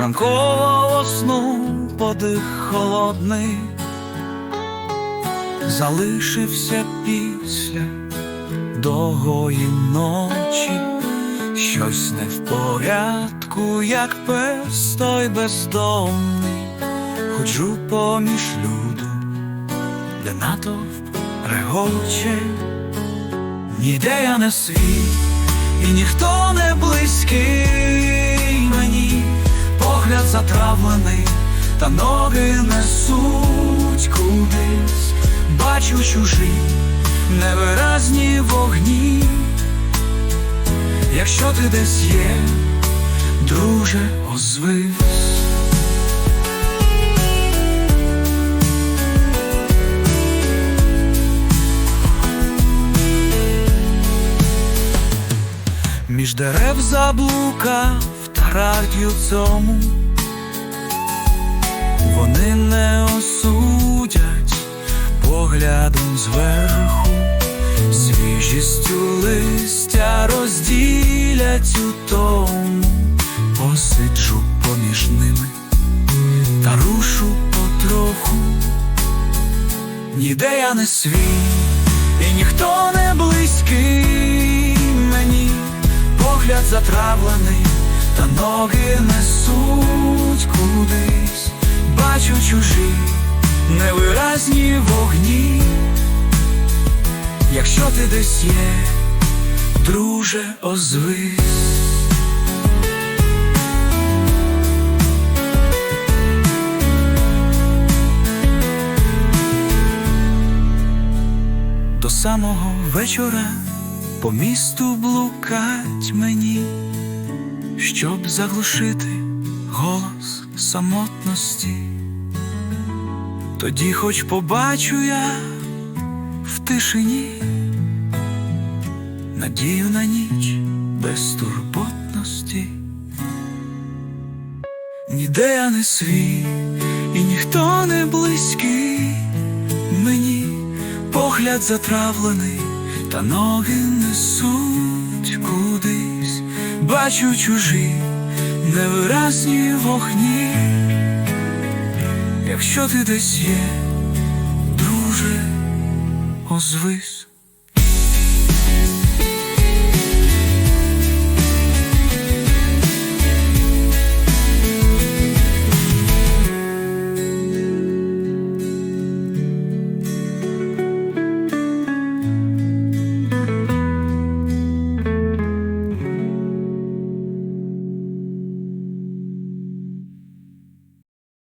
Ранкового сну подих холодний залишився після довгої ночі, щось не в порядку, як пес той бездомний, ходжу поміж люду, де натовп регоче, ніде я не свій, і ніхто не близький мені, погляд затравлений, бачу чужі невиразні вогні. Якщо ти десь є, друже, озвись. Між дерев заблукав тратю цьому, вони не осудять поглядом зверху, свіжістю листя розділять у тому, посиджу поміж ними та рушу потроху. Ніде я не свій, і ніхто не близький мені, погляд затравлений, та ноги несуть невиразні вогні. Якщо ти десь є, друже, озвись. До самого вечора по місту блукать мені, щоб заглушити голос самотності. Тоді хоч побачу я в тишині надію на ніч безтурботності. Ніде я не свій, і ніхто не близький мені погляд затравлений, та ноги несуть кудись, бачу чужі невиразні вогні. Якщо ти десь є, друже, озвись.